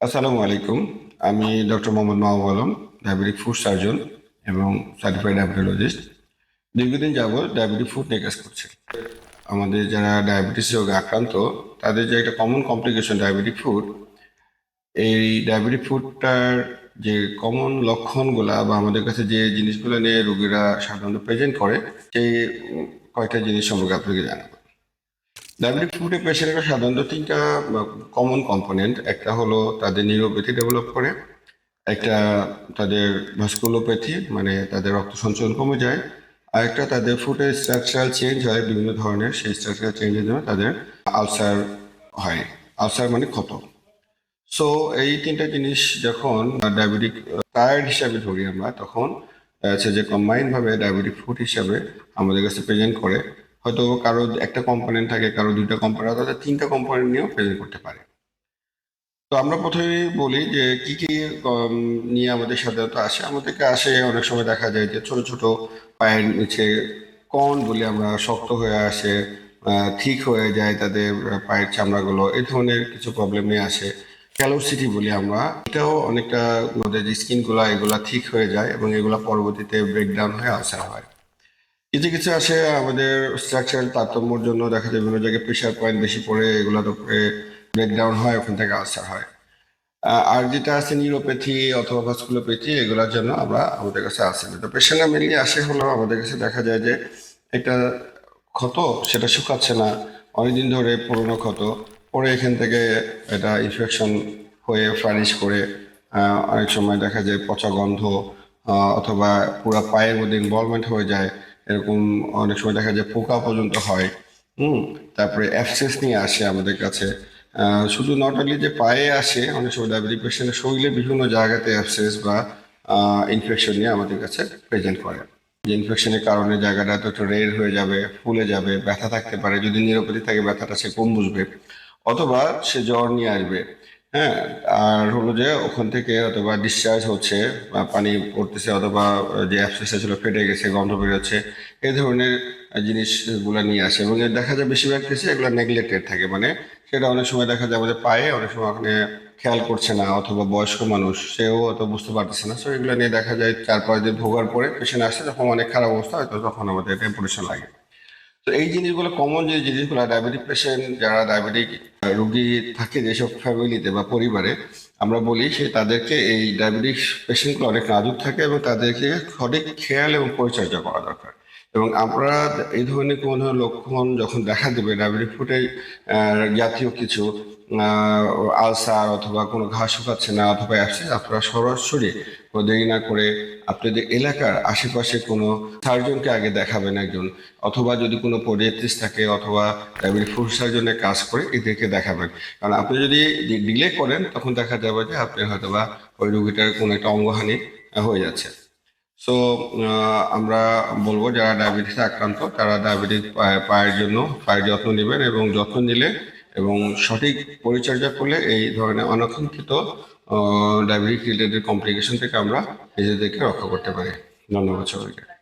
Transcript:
আসসালামু আলাইকুম। আমি doctor Mohammad Mahbub Alam diabetic foot surgeon এবং সার্টিফাইড ডায়াবেটোলজিস্ট দীর্ঘদিন যাবৎ ডায়াবেটিক ফুড নিয়ে কাজ করছি। আমাদের যারা ডায়াবেটিস রোগে আক্রান্ত তাদের যে একটা কমন কমপ্লিকেশন ডায়াবেটিক ফুড এই ডায়াবেটিক ফুডটার যে কমন লক্ষণগুলা বা আমাদের কাছে যে জিনিসগুলো নিয়ে রোগীরা সাধারণত প্রেজেন্ট করে সেই উম, কয়েকটা জিনিস সম্পর্কে আপনাকে জানাব। ডায়াবেটিক ফুডে পেশেন্টরা সাধারণত তিনটা কমন কম্পোনেন্ট একটা হলো তাদের নিউরোপ্যাথি ডেভেলপ করে, একটা তাদের ভাস্কুলোপ্যাথি মানে তাদের রক্ত সঞ্চালন কমে যায়, আর একটা তাদের ফুডের স্ট্রাকচারাল চেঞ্জ হয়, বিভিন্ন ধরনের। সেই স্ট্রাকচারাল চেঞ্জের জন্য তাদের আলসার হয়। আলসার মানে ক্ষত। সো এই তিনটা জিনিস যখন ডায়াবেটিক টায়ার্ড হিসাবে ধরি আমরা, তখন যাচ্ছে যে কম্বাইন ভাবে ডায়াবেটিক ফুড হিসাবে আমাদের কাছে প্রেজেন্ট করে হয়তো কারও একটা কম্পোনেন্ট থাকে, কারও দুইটা কম্পোনেন্ট তাদের তিনটা কম্পোনেন্ট নিয়েও প্রেজেন্ট করতে পারে। তো আমরা প্রথমে বলি যে কি কি নিয়ে আমাদের সাধারণত আসে। আমাদেরকে আসে অনেক সময় দেখা যায় যে ছোট ছোট পায়ের নিচে কন বলে আমরা শক্ত হয়ে আসে ঠিক হয়ে যায় তাদের পায়ের চামড়াগুলো। এই ধরনের কিছু প্রবলেম নিয়ে আসে। ক্যালোসিটি বলি আমরা। এটাও অনেকটা আমাদের যে স্কিনগুলো এগুলা ঠিক হয়ে যায় এবং এগুলা পরবর্তীতে ব্রেকডাউন হয়ে আসা হয়। কিছু কিছু আসে, আমাদের স্ট্রাকচারাল তারতম্যর জন্য দেখা যায় বিভিন্ন জায়গায় প্রেশার পয়েন্ট বেশি পড়ে, এগুলো তো ব্রেকডাউন হয়, ওখান থেকে আলসার হয়। আর যেটা আছে নিউরোপ্যাথি অথবা ভাস্কুলোপ্যাথি এগুলোর জন্য আমরা আমাদের কাছে আসে না। তো পেশেন্টরা মেনলি আসে হলো আমাদের কাছে দেখা যায় যে একটা ক্ষত, সেটা শুকাচ্ছে না। অনেকদিন ধরে পুরনো ক্ষত, পরে এখান থেকে এটা ইনফেকশন হয়ে ফার্নিশ করে অনেক সময় দেখা যায় পচা গন্ধ অথবা পুরো পায়ের মধ্যে ইনভলভমেন্ট হয়ে যায়। এরকম অনেক সময় দেখা যায় পোকা পর্যন্ত হয়, হুম? তারপরে অ্যাবসেস নিয়ে আসে আমাদের কাছে। শুধু নট অনলি যে পায়ে আসে, অনেক সময় ডায়াবেটিক পেশেন্টের শরীরে বিভিন্ন জায়গাতে অ্যাবসেস বা ইনফেকশন নিয়ে আমাদের কাছে প্রেজেন্ট করে। যে ইনফেকশনের কারণে জায়গাটা তো একটু রেড হয়ে যাবে, ফুলে যাবে, ব্যথা থাকতে পারে। যদি নিরোপতি থাকে, ব্যথাটা সে কম বুঝবে। অথবা সে জ্বর নিয়ে আসবে। হ্যাঁ আর হলো যে ওখান থেকে অথবা ডিসচার্জ হচ্ছে পানি পড়তেছে অথবা যে অ্যাবসেসটা ছিল ফেটে গেছে, গন্ধ বেরোচ্ছে এই ধরনের জিনিসগুলো নিয়ে আসে এবং দেখা যায় বেশিরভাগ কেসে এগুলো নেগলেক্টেড থাকে। মানে সেটা অনেক সময় দেখা যায় আমাদের পায়ে, অনেক সময় ওখানে খেয়াল করছে না অথবা বয়স্ক মানুষ, সেও অত বুঝতে পারতেছে না। সো এগুলো নিয়ে দেখা যায় চার পাঁচ দিন ভোগার পরে পেশেন্ট আসে, যখন অনেক খারাপ অবস্থা হয়তো তখন আমাদের টেম্পারেচার লাগে। তো এই জিনিসগুলো কমন যে জিনিসগুলো ডায়াবেটিক পেশেন্ট যারা ডায়াবেটিক রুগী থাকে যেসব ফ্যামিলিতে বা পরিবারে, আমরা বলি সে তাদেরকে এই ডায়াবেটিক পেশেন্টগুলো অনেক নাজুক থাকে এবং তাদেরকে সঠিক খেয়াল এবং পরিচর্যা করা দরকার। এবং আমরা এই ধরনের কোনো ধরনের লক্ষণ যখন দেখা দেবে ডায়াবেটিক ফুটে জাতীয় কিছু আলসার অথবা কোনো ঘা শুকাচ্ছে না, অথবা অ্যাবসেস আপনারা সরাসরি কোনো দেরি না করে আপনাদের এলাকার আশেপাশে কোনো সার্জনকে আগে দেখাবেন একজন, অথবা যদি কোনো পডিয়াট্রিস্ট থাকে অথবা ফুড সার্জনের কাজ করে এদেরকে দেখাবেন। কারণ আপনি যদি ডিলে করেন, তখন দেখা যাবে যে আপনি হয়তো বা ওই রুগীটার কোনো একটা অঙ্গহানি হয়ে যাচ্ছে। সো আমরা বলব যারা ডায়াবেটিসে আক্রান্ত, তারা ডায়াবেটিস পায়ের জন্য, পায়ের যত্ন নেবেন এবং যত্ন নিলে এবং সঠিক পরিচর্যা করলে এই ধরনের অনাকাঙ্ক্ষিত ডায়াবেটিক রিলেটেড কমপ্লিকেশন থেকে আমরা নিজেদেরকে রক্ষা করতে পারি। ধন্যবাদ সবাইকে।